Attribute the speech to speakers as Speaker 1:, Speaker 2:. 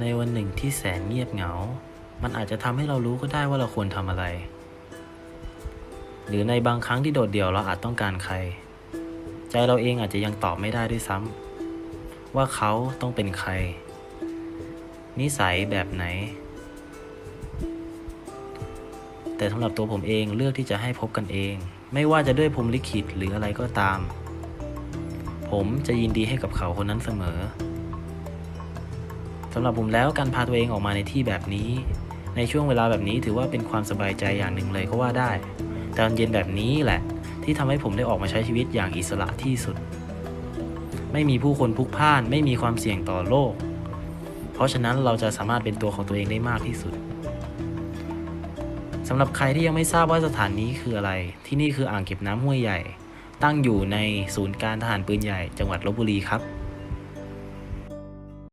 Speaker 1: ในวันหนึ่งที่แสนเงียบเหงา มันอาจจะทำให้เรารู้ก็ได้ว่าเราควรทำอะไร หรือในบางครั้งที่โดดเดี่ยวเราอาจต้องการใคร ใจเราเองอาจจะยังตอบไม่ได้ด้วยซ้ำว่าเขาต้องเป็นใคร นิสัยแบบไหน แต่สำหรับตัวผมเองเลือกที่จะให้พบกันเอง ไม่ว่าจะด้วยพรมลิขิตหรืออะไรก็ตาม ผมจะยินดีให้กับเขาคนนั้นเสมอ สำหรับผมแล้วการพาตัวเองออกมาในที่แบบนี้ ในช่วงเวลาแบบนี้ถือว่าเป็นความสบายใจอย่างหนึ่งเลยก็ว่าได้ แต่ตอนเย็นแบบนี้แหละ ที่ทำให้ผมได้ออกมาใช้ชีวิตอย่างอิสระที่สุด ไม่มีผู้คนพลุกพล่าน ไม่มีความเสี่ยงต่อโลกเพราะฉะนั้นเราจะสามารถเป็นตัวของตัวเองได้มากที่สุดสำหรับใครที่ยังไม่ทราบว่าสถานนี้คืออะไร ที่นี่คืออ่างเก็บน้ำห้วยใหญ่ ตั้งอยู่ในศูนย์การทหารปืนใหญ่จังหวัดลบบุรีครับ